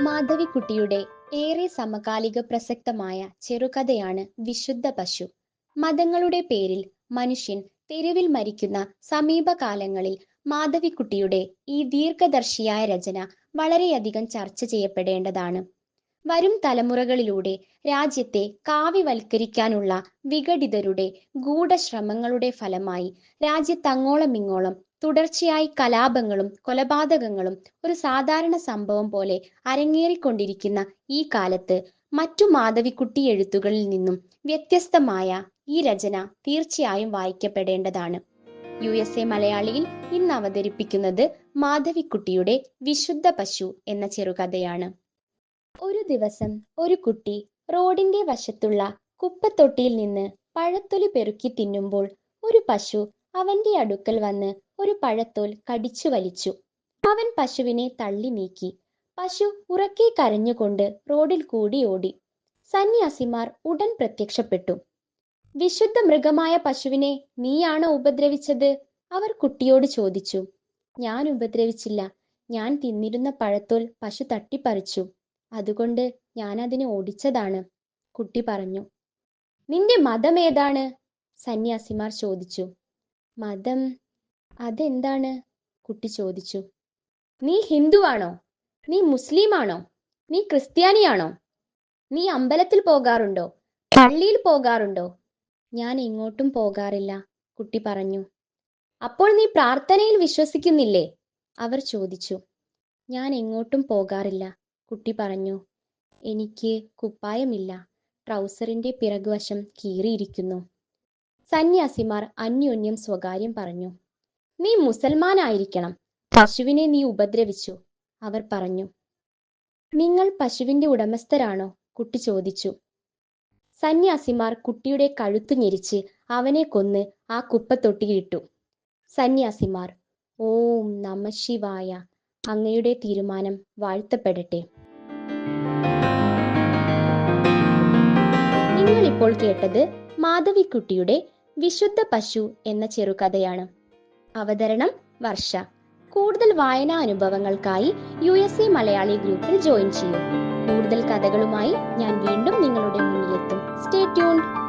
മാധവിക്കുട്ടിയുടെ ഏറെ സമകാലിക പ്രസക്തമായ ചെറുകഥയാണ് വിശുദ്ധ പശു. മതങ്ങളുടെ പേരിൽ മനുഷ്യൻ തെരുവിൽ മരിക്കുന്ന സമീപകാലങ്ങളിൽ മാധവിക്കുട്ടിയുടെ ഈ ദീർഘദർശിയായ രചന വളരെയധികം ചർച്ച ചെയ്യപ്പെടേണ്ടതാണ്. വരും തലമുറകളിലൂടെ രാജ്യത്തെ കാവ്യവൽക്കരിക്കാനുള്ള വിഘടിതരുടെ ഗൂഢശ്രമങ്ങളുടെ ഫലമായി രാജ്യത്തങ്ങോളം ഇങ്ങോളം തുടർച്ചയായി കലാപങ്ങളും കൊലപാതകങ്ങളും ഒരു സാധാരണ സംഭവം പോലെ അരങ്ങേറിക്കൊണ്ടിരിക്കുന്ന ഈ കാലത്ത് മറ്റു മാധവിക്കുട്ടി എഴുത്തുകളിൽ നിന്നും വ്യത്യസ്തമായ ഈ രചന തീർച്ചയായും വായിക്കപ്പെടേണ്ടതാണ്. യു എസ് എ മലയാളിയിൽ ഇന്ന് അവതരിപ്പിക്കുന്നത് മാധവിക്കുട്ടിയുടെ വിശുദ്ധ പശു എന്ന ചെറുകഥയാണ്. ഒരു ദിവസം ഒരു കുട്ടി റോഡിന്റെ വശത്തുള്ള കുപ്പത്തൊട്ടിയിൽ നിന്ന് പഴത്തൊലി പെറുക്കി തിന്നുമ്പോൾ ഒരു പശു അവന്റെ അടുക്കൽ വന്ന് ഒരു പഴത്തോൽ കടിച്ചു വലിച്ചു. അവൻ പശുവിനെ തള്ളി നീക്കി. പശു ഉറക്കെ കരഞ്ഞുകൊണ്ട് റോഡിൽ കൂടി ഓടി. സന്യാസിമാർ ഉടൻ പ്രത്യക്ഷപ്പെട്ടു. വിശുദ്ധ മൃഗമായ പശുവിനെ നീയാണോ ഉപദ്രവിച്ചത്? അവർ കുട്ടിയോട് ചോദിച്ചു. ഞാൻ ഉപദ്രവിച്ചില്ല. ഞാൻ തിന്നിരുന്ന പഴത്തോൽ പശു തട്ടിപ്പറിച്ചു. അതുകൊണ്ട് ഞാൻ അതിനെ ഓടിച്ചതാണ്. കുട്ടി പറഞ്ഞു. നിന്റെ മതം ഏതാണ്? സന്യാസിമാർ ചോദിച്ചു. മതം അതെന്താണ്? കുട്ടി ചോദിച്ചു. നീ ഹിന്ദുവാണോ? നീ മുസ്ലിമാണോ? നീ ക്രിസ്ത്യാനിയാണോ? നീ അമ്പലത്തിൽ പോകാറുണ്ടോ? പള്ളിയിൽ പോകാറുണ്ടോ? ഞാൻ എങ്ങോട്ടും പോകാറില്ല കുട്ടി പറഞ്ഞു. അപ്പോൾ നീ പ്രാർത്ഥനയിൽ വിശ്വസിക്കുന്നില്ലേ? അവർ ചോദിച്ചു. ഞാൻ എങ്ങോട്ടും പോകാറില്ല കുട്ടി പറഞ്ഞു. എനിക്ക് കുപ്പായമില്ല ട്രൗസറിന്റെ പിറകുവശം കീറിയിരിക്കുന്നു. സന്യാസിമാർ അന്യോന്യം സ്വകാര്യം പറഞ്ഞു. നീ മുസൽമാനായിരിക്കണം. പശുവിനെ നീ ഉപദ്രവിച്ചു. അവർ പറഞ്ഞു. നിങ്ങൾ പശുവിന്റെ ഉടമസ്ഥരാണോ? കുട്ടി ചോദിച്ചു. സന്യാസിമാർ കുട്ടിയുടെ കഴുത്തു ഞെരിച്ച് അവനെ കൊന്ന് ആ കുപ്പത്തൊട്ടിയിട്ടു സന്യാസിമാർ ഓം നമ ശിവായ അങ്ങയുടെ തീരുമാനം വാഴ്ത്തപ്പെടട്ടെ. നിങ്ങൾ ഇപ്പോൾ കേട്ടത് മാധവിക്കുട്ടിയുടെ വിശുദ്ധ പശു എന്ന ചെറുകഥയാണ്. അവതരണം വർഷ. കൂടുതൽ വായനാ അനുഭവങ്ങൾക്കായി യു എസ് എ മലയാളി ഗ്രൂപ്പിൽ ജോയിൻ ചെയ്യൂ. കൂടുതൽ കഥകളുമായി ഞാൻ വീണ്ടും നിങ്ങളുടെ മുന്നിലെത്തും. Stay tuned.